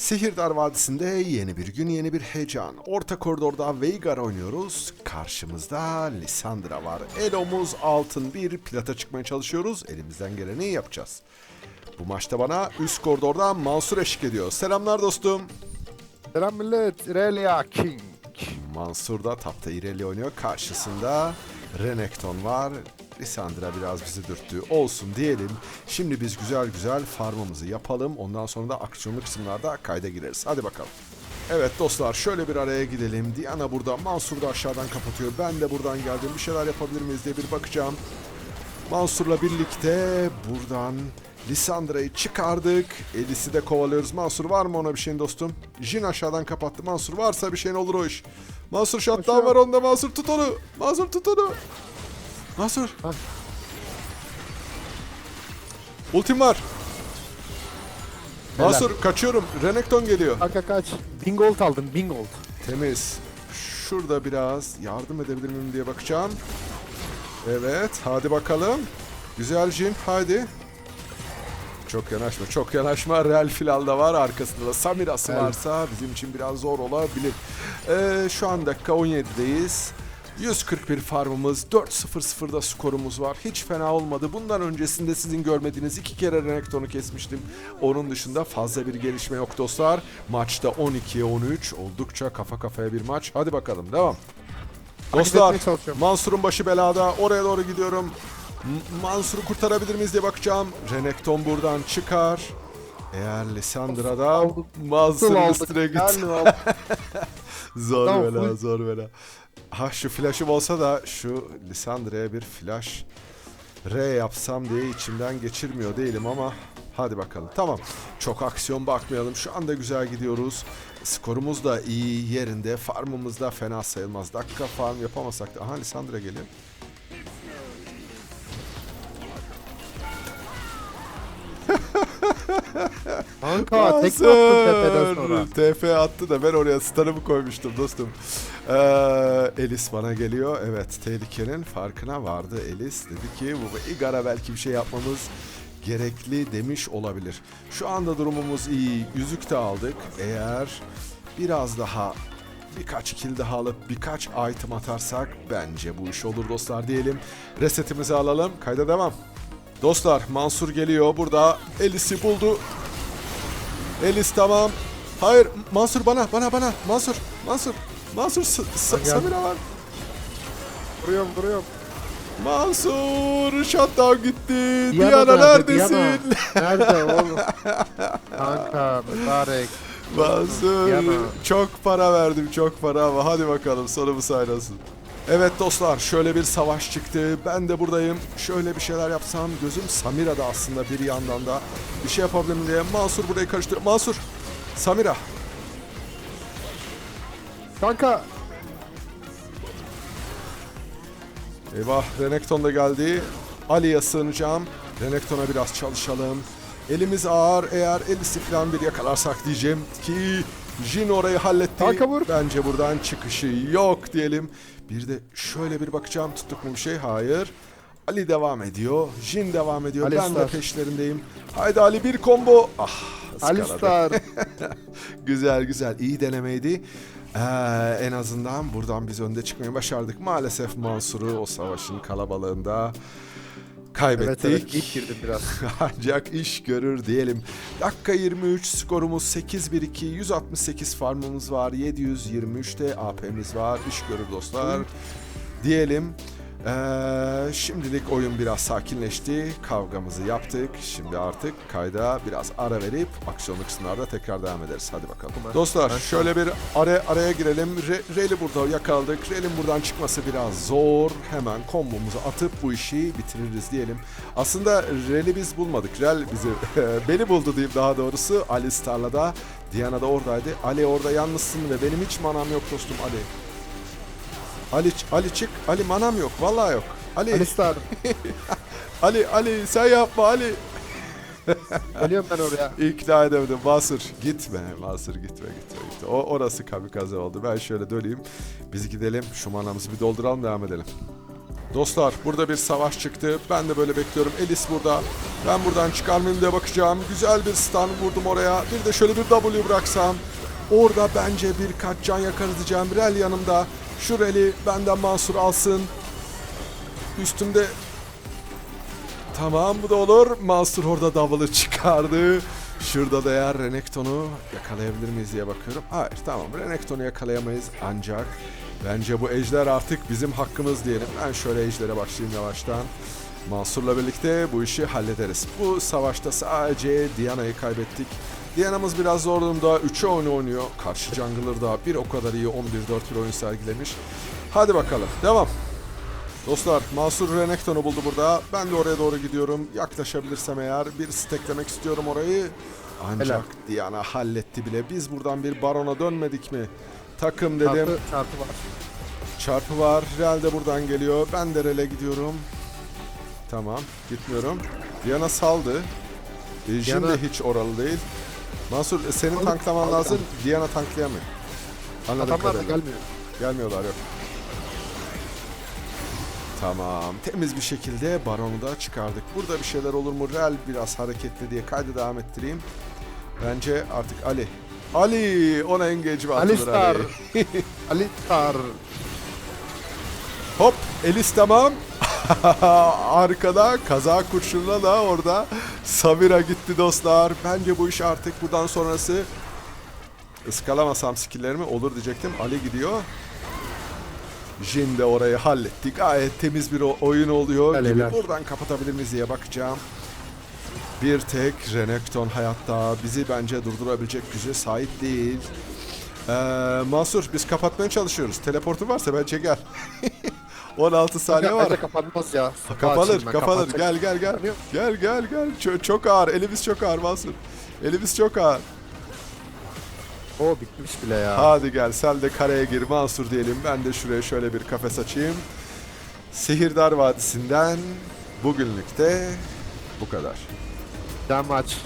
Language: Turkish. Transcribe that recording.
Sihirdar Vadisi'nde yeni bir gün, yeni bir heyecan. Orta koridorda Veigar oynuyoruz. Karşımızda Lissandra var. Elomuz altın bir plata çıkmaya çalışıyoruz. Elimizden geleni yapacağız. Bu maçta bana üst koridorda Mansur eşlik ediyor. Selamlar dostum. Selam millet. Irelia King. Mansur da tapta Irelia oynuyor. Karşısında Renekton var. Lissandra biraz bizi dürttü. Olsun diyelim. Şimdi biz güzel güzel farmımızı yapalım. Ondan sonra da aksiyonlu kısımlarda kayda gireriz. Hadi bakalım. Evet dostlar şöyle bir araya gidelim. Diana burada, Mansur da aşağıdan kapatıyor. Ben de buradan geldim. Bir şeyler yapabilir miyiz diye bir bakacağım. Mansur'la birlikte buradan Lissandra'yı çıkardık. Elis'i de kovalıyoruz. Mansur var mı ona bir şeyin dostum? Jin aşağıdan kapattı. Mansur varsa bir şeyin olur o iş. Mansur Aşağı. var onda. Mansur tut onu. Mansur tut onu. Ha. Ultim var. Helal. Mansur kaçıyorum. Renekton geliyor. Kanka kaç. Bingold aldım. Bingold. Temiz. Şurada biraz yardım edebilir miyim diye bakacağım. Evet, hadi bakalım. Güzel Jin, hadi. Çok yanaşma, çok yanaşma. Real Filal da var. Arkasında da Samira'sı Evet. varsa bizim için biraz zor olabilir. Ee, şu an dakika 17'deyiz. 141 farmımız, 4-0-0'da skorumuz var. Hiç fena olmadı. Bundan öncesinde sizin görmediğiniz iki kere Renekton'u kesmiştim. Onun dışında fazla bir gelişme yok dostlar. Maçta 12'ye 13. Oldukça kafa kafaya bir maç. Hadi bakalım devam. Dostlar. Mansur'un başı belada. Oraya doğru gidiyorum. Mansur'u kurtarabilir miyiz diye bakacağım. Renekton buradan çıkar. Eğer Lissandra da. Mansur'un üstüne git. Zor bela, zor bela. Ha şu flash'ım olsa da şu Lissandra'ya bir flash R yapsam diye içimden geçirmiyor değilim ama hadi bakalım. Tamam. Çok aksiyon bakmayalım. Şu anda güzel gidiyoruz. Skorumuz da iyi yerinde. Farmımız da fena sayılmaz. Dakika farm yapamasak da. Aha Lissandra geliyor. Kanka tek mi attın tepeden sonra? TF attı da ben oraya starımı koymuştum dostum. Ee, Elis bana geliyor. Evet tehlikenin farkına vardı Elis. Dedi ki bu Igar'a belki bir şey yapmamız gerekli demiş olabilir. Şu anda durumumuz iyi. Yüzük de aldık. Eğer biraz daha birkaç kill daha alıp birkaç item atarsak bence bu iş olur dostlar diyelim. Resetimizi alalım. Kayda devam. Dostlar Mansur geliyor. Burada Elis'i buldu. Elis tamam. Hayır Mansur bana bana bana Mansur Mansur Mansur S- S- Ben geldim. Samira var. Duruyorum duruyorum. Mansur shutdown gitti. Diana nerede, neredesin? Diana? Nerede oğlum? Kanka mübarek. Mansur Diana. çok para verdim çok para ama hadi bakalım sonumuz saylasın. Evet dostlar şöyle bir savaş çıktı. Ben de buradayım. Şöyle bir şeyler yapsam gözüm Samira'da aslında bir yandan da bir şey yapabilirim diye. Mansur burayı karıştırıyor. Mansur Samira Kanka Eyvah Renekton da geldi. Ali'ye sığınacağım. Renekton'a biraz çalışalım. Elimiz ağır. Eğer Elis'i falan bir yakalarsak diyeceğim ki Jin orayı halletti. Kanka vur. Bence buradan çıkışı yok diyelim. Bir de şöyle bir bakacağım tuttuk mu bir şey? Hayır. Ali devam ediyor. Jin devam ediyor. Ben de Alistar. peşlerindeyim. Haydi Ali bir combo. Ah. Alistar. güzel güzel iyi denemeydi. Ee, en azından buradan biz önde çıkmayı başardık. Maalesef Mansur'u o savaşın kalabalığında kaybettik. evet evet ilk girdim biraz. Ancak iş görür diyelim. Dakika 23 skorumuz 8-1-2 168 farmımız var 723'te AP'miz var iş görür dostlar diyelim. Ee, şimdilik oyun biraz sakinleşti. Kavgamızı yaptık. Şimdi artık kayda biraz ara verip aksiyonlu kısımlarda tekrar devam ederiz. Hadi bakalım. Tamam. Dostlar Ben- şöyle bir ara, araya girelim. Re, Ray'li burada yakaladık. Ray'in buradan çıkması biraz zor. Hemen kombomuzu atıp bu işi bitiririz diyelim. Aslında Ray'i biz bulmadık. Ray bizi beni buldu diyeyim daha doğrusu. Ali Star'la Diana da oradaydı. Ali orada yalnızsın ve benim hiç manam yok dostum Ali. Ali Ali çık. Ali manam yok. Vallahi yok. Ali Alistar. Ali Ali sen yapma Ali. Geliyorum ben oraya. İkna edemedim. Mansur gitme. Mansur gitme gitme gitme. O orası kamikaze oldu. Ben şöyle döneyim. Biz gidelim. Şu manamızı bir dolduralım devam edelim. Dostlar burada bir savaş çıktı. Ben de böyle bekliyorum. Elis burada. Ben buradan çıkar mıyım diye bakacağım. Güzel bir stun vurdum oraya. Bir de şöyle bir W bıraksam. Orada bence birkaç can yakarız diyeceğim. Rel yanımda. Şu Rel'i benden Mansur alsın. Üstümde Tamam bu da olur. Mansur orada double'ı çıkardı. Şurada da eğer Renekton'u yakalayabilir miyiz diye bakıyorum. Hayır tamam Renekton'u yakalayamayız ancak bence bu ejder artık bizim hakkımız diyelim. Ben şöyle ejdere başlayayım yavaştan. Mansur'la birlikte bu işi hallederiz. Bu savaşta sadece Diana'yı kaybettik. Diana'mız biraz zor durumda. 3'e oyunu oynuyor. Karşı jungler da bir o kadar iyi 11-4 bir oyun sergilemiş. Hadi bakalım. Devam. Dostlar Mansur Renekton'u buldu burada. Ben de oraya doğru gidiyorum. Yaklaşabilirsem eğer bir steklemek istiyorum orayı. Ancak Helal. Diana halletti bile. Biz buradan bir barona dönmedik mi? Takım dedim. Çarpı, çarpı var. Çarpı var. Real de buradan geliyor. Ben de Real'e gidiyorum. Tamam. Gitmiyorum. Diana saldı. E, Jin Diana- de hiç oralı değil. Mansur e, senin Aldım, tanklaman aldım. lazım. Diana tanklayamıyor. Anladım Adamlar da kadarıyla. gelmiyor. Gelmiyorlar yok. Tamam. Temiz bir şekilde Baron'u da çıkardık. Burada bir şeyler olur mu? Real biraz hareketli diye kaydı devam ettireyim. Bence artık Ali. Ali! Ona engage atılır Alistar. Ali? Alistar. Hop! Elis tamam. Arkada kaza kurşunla da orada Samira gitti dostlar. Bence bu iş artık buradan sonrası ıskalamasam skilllerimi olur diyecektim. Ali gidiyor. Jin de orayı halletti. Gayet temiz bir oyun oluyor Helal, gibi. Buradan kapatabilir miyiz diye bakacağım. Bir tek Renekton hayatta bizi bence durdurabilecek güce sahip değil. Ee, Mansur biz kapatmaya çalışıyoruz. Teleportu varsa bence gel. 16 saniye var. Bence kapanmaz ya. Kapanır, Açayım ben, kapanır. kapatacak. Gel gel gel. Kapanıyor. Gel gel gel. Çok, çok ağır. Elimiz çok ağır Mansur. Elimiz çok ağır. Oo bitmiş bile ya. Hadi gel sen de kareye gir Mansur diyelim. Ben de şuraya şöyle bir kafes açayım. Sihirdar Vadisi'nden bugünlük de bu kadar. Cam aç.